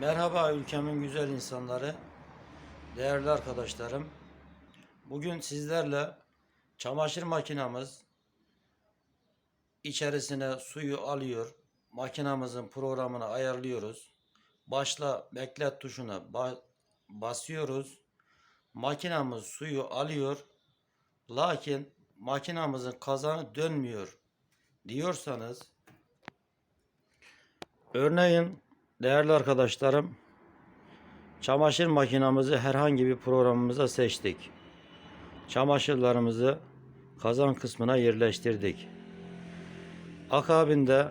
Merhaba ülkemin güzel insanları, değerli arkadaşlarım. Bugün sizlerle çamaşır makinamız içerisine suyu alıyor. Makinamızın programını ayarlıyoruz. Başla beklet tuşuna ba- basıyoruz. Makinamız suyu alıyor. Lakin makinamızın kazanı dönmüyor diyorsanız Örneğin değerli arkadaşlarım çamaşır makinamızı herhangi bir programımıza seçtik. Çamaşırlarımızı kazan kısmına yerleştirdik. Akabinde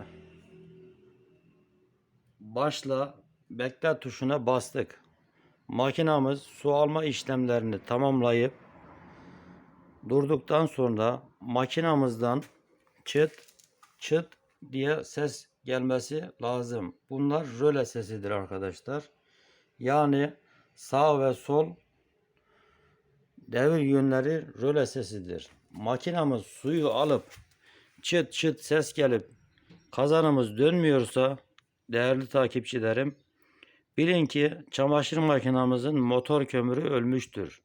başla bekle tuşuna bastık. Makinamız su alma işlemlerini tamamlayıp durduktan sonra makinamızdan çıt çıt diye ses gelmesi lazım. Bunlar röle sesidir arkadaşlar. Yani sağ ve sol devir yönleri röle sesidir. Makinamız suyu alıp çıt çıt ses gelip kazanımız dönmüyorsa değerli takipçilerim bilin ki çamaşır makinamızın motor kömürü ölmüştür.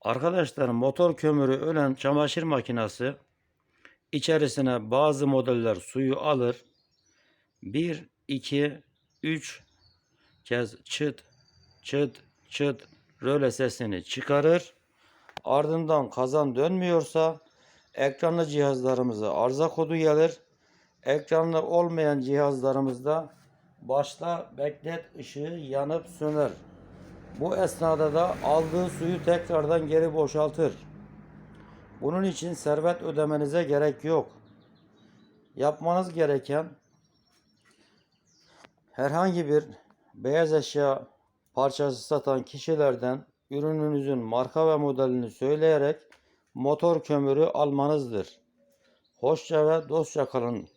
Arkadaşlar motor kömürü ölen çamaşır makinesi içerisine bazı modeller suyu alır. 1, 2, 3 kez çıt çıt çıt röle sesini çıkarır. Ardından kazan dönmüyorsa ekranlı cihazlarımıza arıza kodu gelir. Ekranlı olmayan cihazlarımızda başta beklet ışığı yanıp söner. Bu esnada da aldığı suyu tekrardan geri boşaltır. Bunun için servet ödemenize gerek yok. Yapmanız gereken herhangi bir beyaz eşya parçası satan kişilerden ürününüzün marka ve modelini söyleyerek motor kömürü almanızdır. Hoşça ve dostça kalın